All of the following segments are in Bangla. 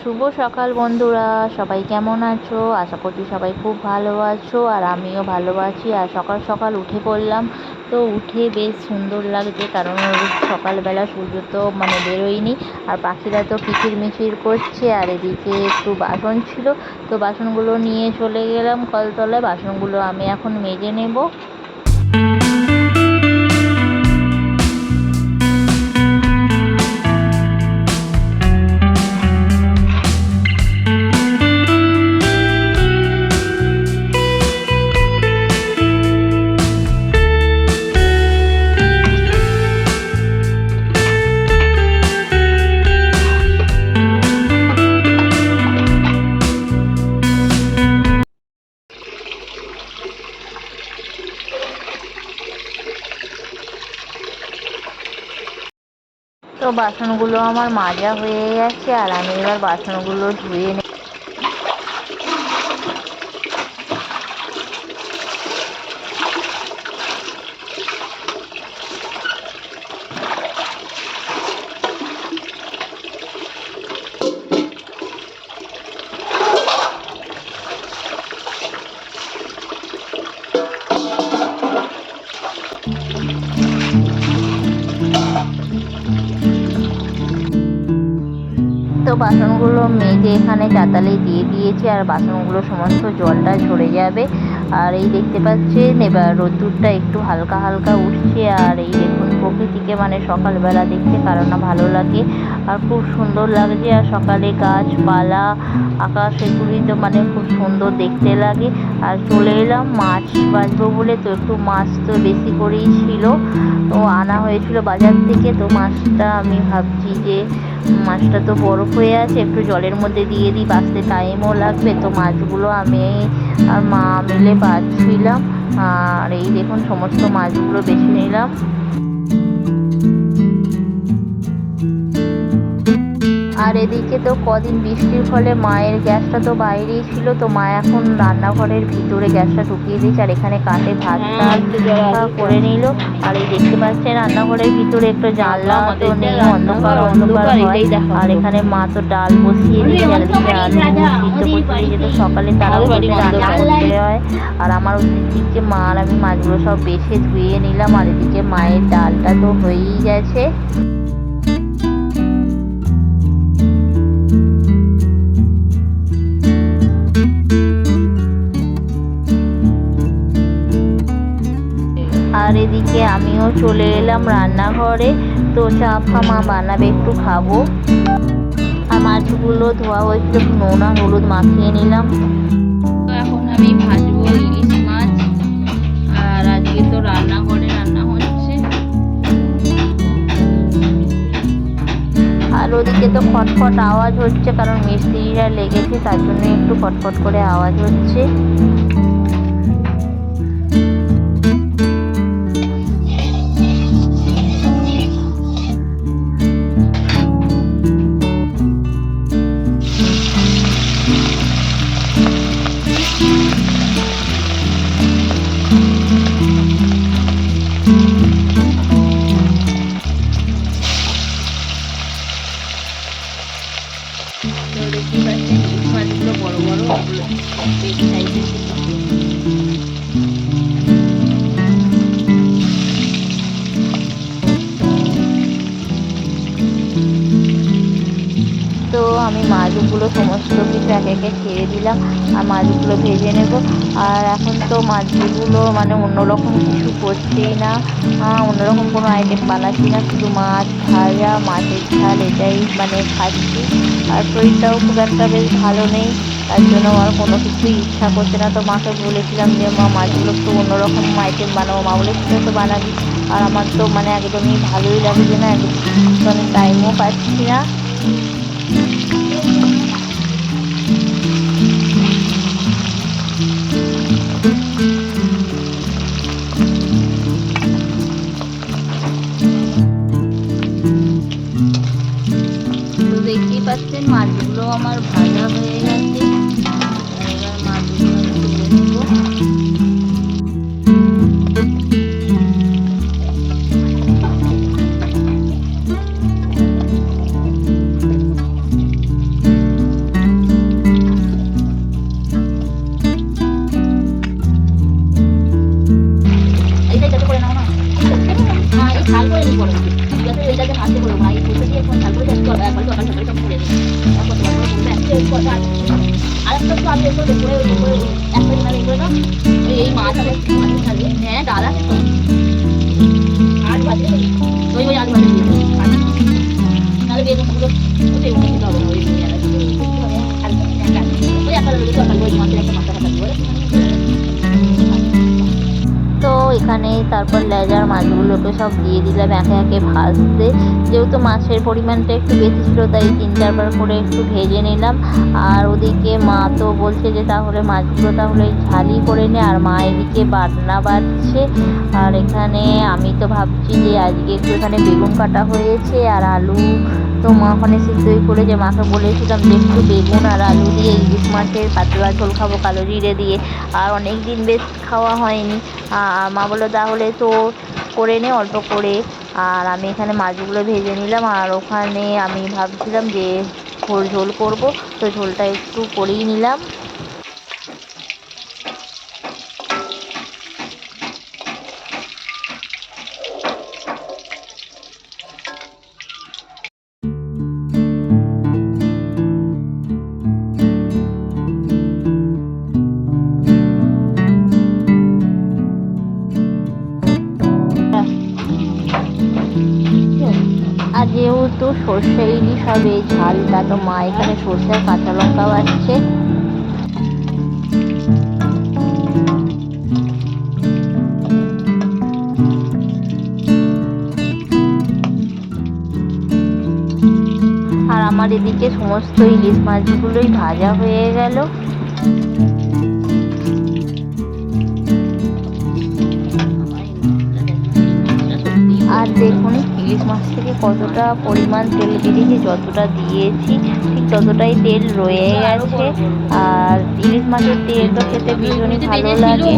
শুভ সকাল বন্ধুরা, সবাই কেমন আছো? আশা করছি সবাই খুব ভালো আছো আর আমিও ভালো আছি। আর সকাল সকাল উঠে পড়লাম, তো উঠে বেশ সুন্দর লাগছে কারণ সকালবেলা সূর্য তো মানে বেরোয়নি আর পাখিরা তো কিচির মিচির করছে আর এদিকে একটু বাসন ছিল, তো বাসনগুলো নিয়ে চলে গেলাম কলতলায়। বাসনগুলো আমি এখন মেজে নেব। বাসনগুলো আমার মাজা হয়ে গেছে আর আমি এবার বাসনগুলো ধুয়ে তো বাসনগুলো মেজে এখানে চাতালে দিয়ে দিয়েছে আর বাসনগুলো সমস্ত জলটা ঝরে যাবে। আর এই দেখতে পাচ্ছেন, এবার রোদ্দুরটা একটু হালকা হালকা উঠছে। আর এই দেখুন, প্রকৃতিকে মানে সকালবেলা দেখতে কারণ না ভালো লাগে। আর খুব সুন্দর লাগছে আর সকালে গাছপালা, আকাশ এগুলি তো মানে খুব সুন্দর দেখতে লাগে। আর চলে এলাম, মাছ বাঁচবো বলে তো একটু মাছ তো বেশি করেই ছিল। তো আনা হয়েছিল বাজার থেকে, তো মাছটা আমি ভাবছি যে মাছটা তো বরফ হয়ে আছে, একটু জলের মধ্যে দিয়ে দিই, বাঁচতে টাইমও লাগবে। তো মাছগুলো আমি আর মা মিলে বাছছিলাম আর এই দেখুন, সমস্ত মাছগুলো বেছে নিলাম। আর এদিকে তো কদিন বৃষ্টির ফলে মায়ের গ্যাসটা তো বাইরেই ছিল তো মা এখন রান্নাঘরের ভিতরে গ্যাসটা ঢুকিয়ে দিয়েছে আর এখানে কাঠে ভাতটা করে নিল। আর এই দেখতে পাচ্ছেন রান্নাঘরের ভিতরে একটা জানলা তো নেই অন্ধকার অন্ধকার হয়। আর এখানে মা তো ডাল বসিয়ে দিয়েছে আর এদিকে আলু সিদ্ধ করতে যেত সকালে তারা রান্না করতে হয়। আর আমার ওদিকে মা আর আমি মাছগুলো সব বেছে ধুয়ে নিলাম আর এদিকে মায়ের ডালটা তো হয়েই গেছে। আর এদিকে আমিও চলে এলাম রান্নাঘরে। তো চা মা বানাবে, একটু খাব। আর মাছগুলো ধোয়া হয়েছিল নোনা হলুদ মাখিয়ে নিলাম। এখন আমি ভাজবো ইলিশ মাছ। আর আজকে তো রান্নাঘরে রান্না হচ্ছে। আর ওদিকে তো খটখট আওয়াজ হচ্ছে, কারণ মিস্ত্রিরা লেগেছে, তার জন্য একটু খটখট করে আওয়াজ হচ্ছে। তো আমি মাছগুলো সমস্ত কিছু এক একে ছেড়ে দিলাম, আর মাছগুলো ভেজে নেব। আর এখন তো মাছগুলো মানে অন্যরকম কিছু করছেই না। অন্যরকম কোনো আইটেম বানাচ্ছি না, শুধু মাছ ভাজা, মাছের ঝাল এটাই মানে খাচ্ছি। আর শরীরটাও খুব একটা বেশ ভালো নেই। তার জন্য আমার কোনো কিছুই ইচ্ছা করছে না। তো মাকে বলেছিলাম যে, মা, মাছগুলো একটু অন্যরকম আইটেম বানাবো মা বলেছিল তো বানাবি। আর আমার তো মানে একদমই ভালোই লাগছে না, একদম টাইমও পাচ্ছি না। দেখতেই পাচ্ছেন, মাছগুলো আমার ভাজা একটু মাছ খাবে হ্যাঁ ডাল আছে বাজে ওই ওই আজ বাজে দিয়ে দেবো এখানে তারপর লেজার মাছগুলোকে সব দিয়ে দিলাম একে একে ভাজতে। যেহেতু মাছের পরিমাণটা একটু বেশি ছিল, তাই তিন চারবার করে একটু ভেজে নিলাম। আর ওদিকে মা তো বলছে যে তাহলে মাছগুলো তাহলে ঝালি করে নে, আর মা এদিকে বাটনা বাটছে আর এখানে আমি তো ভাবছি যে আজকে একটু এখানে বেগুন কাটা হয়েছে, আর আলু তো মা ওখানে সিদ্ধই করে যে মাকে বলেছিলাম যে একটু বেগুন আর আলু দিয়ে ইলিশ মাছের পাতলা ঝোল খাব কালো জিরে দিয়ে। আর অনেক দিন বেশ খাওয়া হয়নি। মা বলল, তাহলে তো করে নে অল্প করে। আর আমি এখানে মাছগুলো ভেজে নিলাম। আর ওখানে আমি ভাবছিলাম যে ঝোল করব। তো ঝোলটা একটু করেই নিলাম। সর্ষে ইলিশ হবে ঝালটা তো মা এখানে সর্ষে কাঁচা লঙ্কা বাড়ছে আর আমার এদিকে সমস্ত ইলিশ মাছগুলোই ভাজা হয়ে গেল। মাছ থেকে কতটা পরিমাণ তেল বেরিয়েছে, যতটা দিয়েছি, ঠিক ততটাই তেল রয়ে গেছে। আর ইলিশ মাছের তেল তো খেতে ভীষণই ভালো লাগে।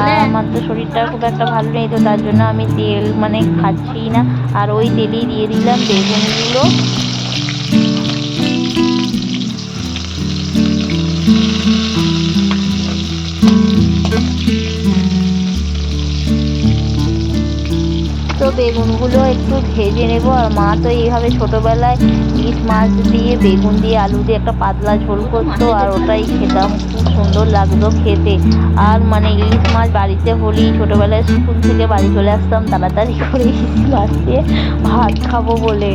আর আমার তো শরীরটা খুব একটা ভালো নেই, তো তার জন্য আমি তেল মানে খাচ্ছি না। আর ওই তেলেই দিয়ে দিলাম বেগুনগুলো। বেগুনগুলো একটু ভেজে নেব। আর মা তো এইভাবে ছোটোবেলায় ইলিশ মাছ দিয়ে, বেগুন দিয়ে, আলু দিয়ে একটা পাতলা ঝোল করতো, আর ওটাই খেতাম। খুব সুন্দর লাগতো খেতে। আর মানে ইলিশ মাছ বাড়িতে হলেই ছোটোবেলায় স্কুল থেকে বাড়ি চলে আসতাম, তাড়াতাড়ি করে ইলিশ মাছ দিয়ে ভাত খাব বলে।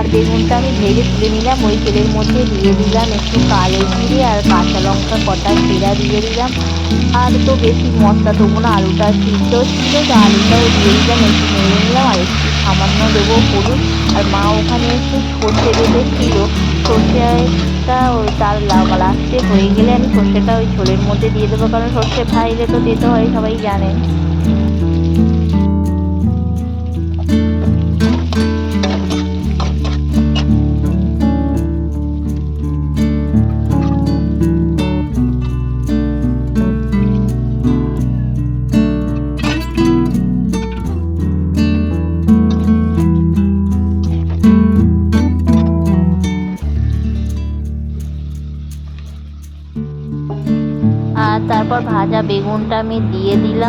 আর বেগুনটা আমি ভেজে তুলে নিলাম। ওই তেলের মধ্যে দিয়ে দিলাম একটু কালো জিরে আর কাঁচা লঙ্কা কটা জিরা দিয়ে দিলাম। আর তো বেশি মশলা দেবো না, আলুটা সিদ্ধ ছিল, তো আলুটাও দিয়ে দিলাম, একটু নেড়ে নিলাম আর একটু সামান্য দেবো হলুদ। আর মা ওখানে একটু সর্ষে বেঁধেছিল সর্ষেটা ওই তার লাস্টে হয়ে গেলে আমি সর্ষেটা ওই ঝোলের মধ্যে দিয়ে দেবো, কারণ সর্ষে ভাইলে তো দিতে হয়, সবাই জানেন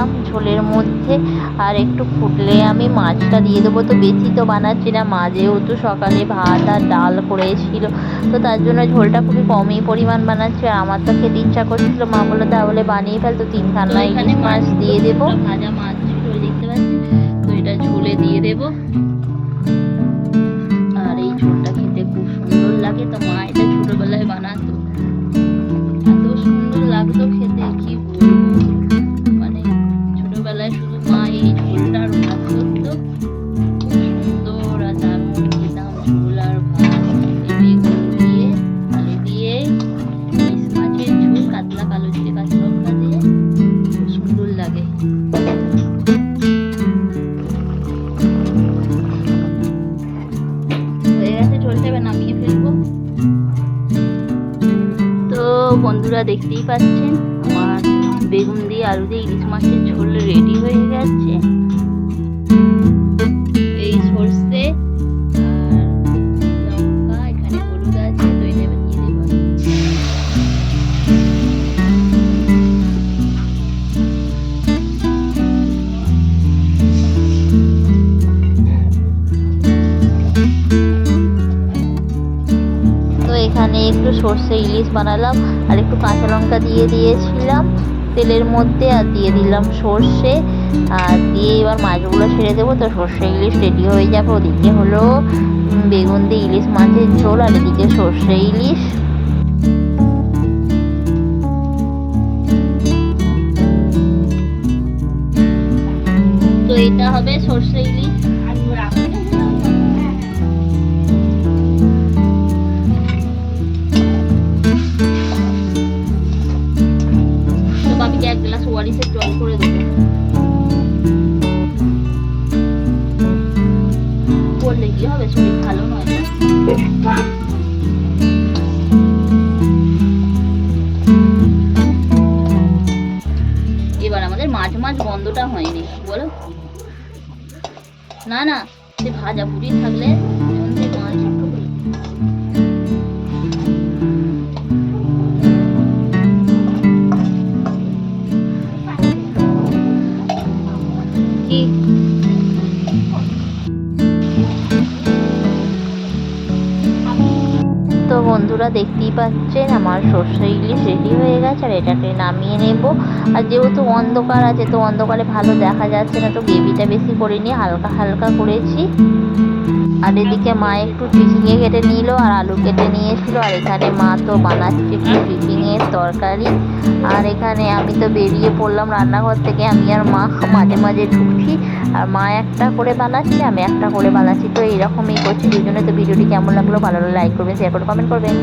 দিলাম ঝোলের মধ্যে। আর একটু ফুটলে আমি মাছটা দিয়ে দেবো। তো বেশি তো বানাচ্ছি না মা যেহেতু সকালে ভাত আর ডাল করেছিল তো তার জন্য ঝোলটা খুবই কমই পরিমাণ বানাচ্ছি। আর আমার তো খেতে ইচ্ছা করছিল মা বলল তাহলে বানিয়ে ফেল তো তিন খান্না ইলিশ মাছ দিয়ে দেবো। ভাজা মাছ দেখতে পাচ্ছেন? তো এটা ঝোলে দিয়ে দেবো। আর এই ঝোলটা খেতে খুব সুন্দর লাগে। তো মা এটা বন্ধুরা দেখতেই পাচ্ছেন আমার বেগুন দিয়ে আলু দিয়ে ইলিশ মাছের ঝোল রেডি হয়ে গেছে। সর্ষে ইলিশ বানালাম, আর একটু কাঁচা লঙ্কা দিয়ে দিয়েছিলাম, তেলের মধ্যে, আর দিয়ে দিলাম সর্ষে, আর দিয়ে এবার মাছগুলো ছেড়ে দেবো, তো সর্ষে ইলিশ রেডি হয়ে যাবে। ওদিকে হলো বেগুন দিয়ে ইলিশ মাছের ঝোল, আর এদিকে সর্ষে ইলিশ। তো এটা হবে সর্ষে ইলিশ। করে দেবো। করলে কি হবে? শরীর ভালো হয় তো। এবার আমাদের মাছ মাছ বন্ধটা হয়নি, বলো? না না, সে ভাজা ভুজি থাকলে পাচ্ছেন, আমার সর্ষে ইলিশ রেডি হয়ে গেছে, আর এটাকে নামিয়ে নেব। আর যেহেতু অন্ধকার আছে, তো অন্ধকারে ভালো দেখা যাচ্ছে না, তো গ্রেভিটা বেশি করিনি হালকা হালকা করেছি। আর এদিকে মা একটু ঝিঙে কেটে নিল, আর আলু কেটে নিয়েছিল, আর এখানে মা তো বানাচ্ছে একটু ঝিঙের তরকারি। আর এখানে আমি তো বেরিয়ে পড়লাম রান্নাঘর থেকে, আমি আর মা মাঝে মাঝে ঢুকছি, আর মা একটা করে বানাচ্ছে, আমি একটা করে বানাচ্ছি, তো এইরকমই করছি। দুজনে তো ভিডিওটি কেমন লাগল, ভালো লাগলে লাইক করবেন শেয়ার করে কমেন্ট করবেন।